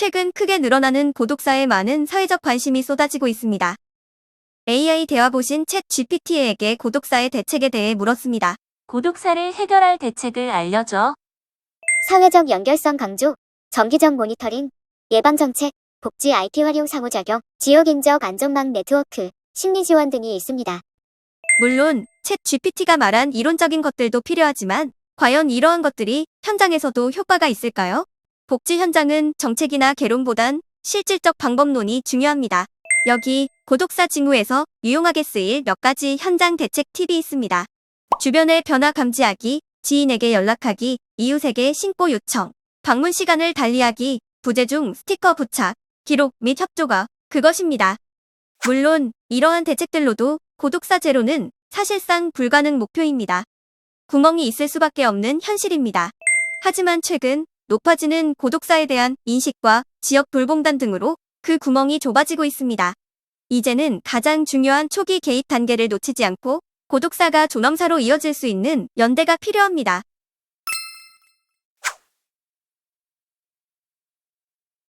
최근 크게 늘어나는 고독사에 많은 사회적 관심이 쏟아지고 있습니다. AI 대화 보신 챗 GPT에게 고독사의 대책에 대해 물었습니다. 고독사를 해결할 대책을 알려줘. 사회적 연결성 강조, 정기적 모니터링, 예방정책, 복지 IT 활용 상호작용, 지역인적 안전망 네트워크, 심리 지원 등이 있습니다. 물론 챗 GPT가 말한 이론적인 것들도 필요하지만 과연 이러한 것들이 현장에서도 효과가 있을까요? 복지 현장은 정책이나 개론보단 실질적 방법론이 중요합니다. 여기 고독사 징후에서 유용하게 쓰일 몇 가지 현장 대책 팁이 있습니다. 주변의 변화 감지하기, 지인에게 연락하기, 이웃에게 신고 요청, 방문 시간을 달리하기, 부재 중 스티커 부착, 기록 및 협조가 그것입니다. 물론 이러한 대책들로도 고독사 제로는 사실상 불가능 목표입니다. 구멍이 있을 수밖에 없는 현실입니다. 하지만 최근 높아지는 고독사에 대한 인식과 지역 불공단 등으로 그 구멍이 좁아지고 있습니다. 이제는 가장 중요한 초기 개입 단계를 놓치지 않고 고독사가 존엄사로 이어질 수 있는 연대가 필요합니다.